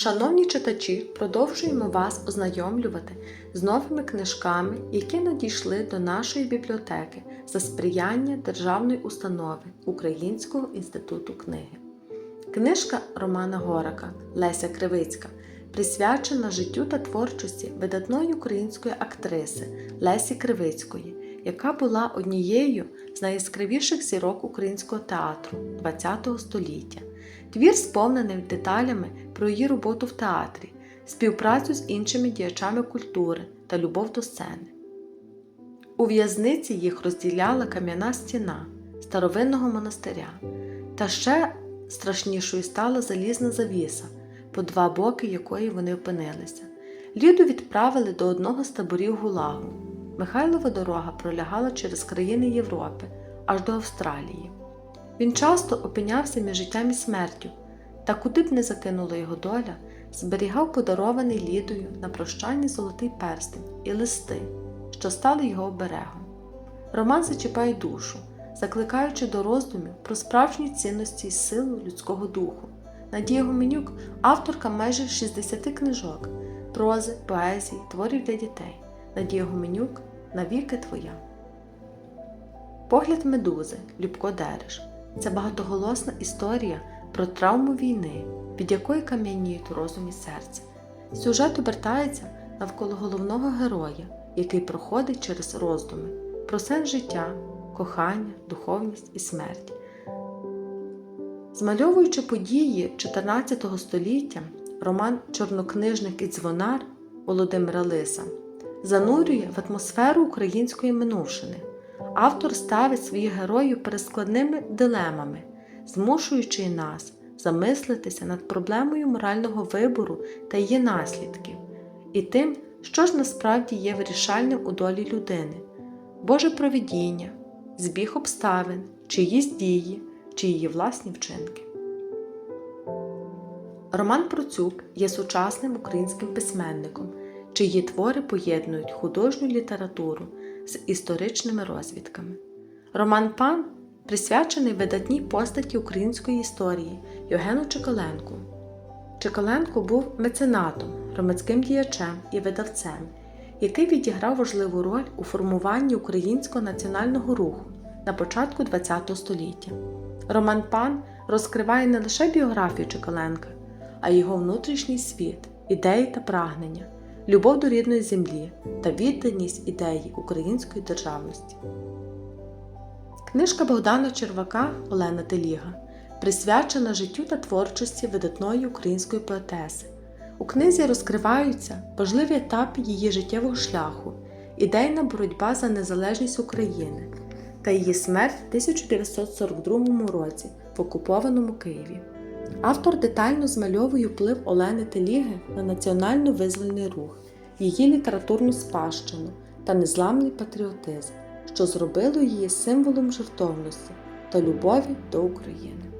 Шановні читачі, продовжуємо вас ознайомлювати з новими книжками, які надійшли до нашої бібліотеки за сприяння Державної установи Українського інституту книги. Книжка Романа Горака Леся Кривицька присвячена життю та творчості видатної української актриси Лесі Кривицької, яка була однією з найяскравіших зірок українського театру ХХ століття. Твір сповнений деталями про її роботу в театрі, співпрацю з іншими діячами культури та любов до сцени. У в'язниці їх розділяла кам'яна стіна старовинного монастиря, та ще страшнішою стала залізна завіса, по два боки якої вони опинилися. Ліду відправили до одного з таборів Гулагу. Михайлова дорога пролягала через країни Європи аж до Австралії. Він часто опинявся між життям і смертю, та куди б не закинула його доля, зберігав подарований Лідою на прощальний золотий перстень і листи, що стали його оберегом. Роман зачіпає душу, закликаючи до роздумів про справжні цінності і силу людського духу. Надія Гуменюк авторка майже 60 книжок, прози, поезії, творів для дітей. Надія Гуменюк навіки твоя. Погляд медузи Любко Дереш це багатоголосна історія про травму війни, від якої кам'яніють розум і серце. Сюжет обертається навколо головного героя, який проходить через роздуми про сенс життя, кохання, духовність і смерть. Змальовуючи події 14 століття, роман Чорнокнижник і дзвонар Володимира Лиса занурює в атмосферу української минувшини. Автор ставить своїх героїв перед складними дилемами, змушуючи нас замислитися над проблемою морального вибору та її наслідків, і тим, що ж насправді є вирішальним у долі людини, Боже провидіння, збіг обставин, чиїсь дії, чи її власні вчинки. Роман Процюк є сучасним українським письменником, чиї твори поєднують художню літературу з історичними розвідками. Роман Пан присвячений видатній постаті української історії Євгену Чекаленку. Чекаленко був меценатом, громадським діячем і видавцем, який відіграв важливу роль у формуванні українського національного руху на початку ХХ століття. Роман Пан розкриває не лише біографію Чекаленка, а й його внутрішній світ, ідеї та прагнення, любов до рідної землі та відданість ідеї української державності. Книжка Богдана Червака Олена Теліга присвячена життю та творчості видатної української поетеси. У книзі розкриваються важливі етапи її життєвого шляху, ідейна боротьба за незалежність України та її смерть в 1942 році в окупованому Києві. Автор детально змальовує вплив Олени Теліги на національно-визвольний рух, її літературну спадщину та незламний патріотизм, що зробило її символом жертовності та любові до України.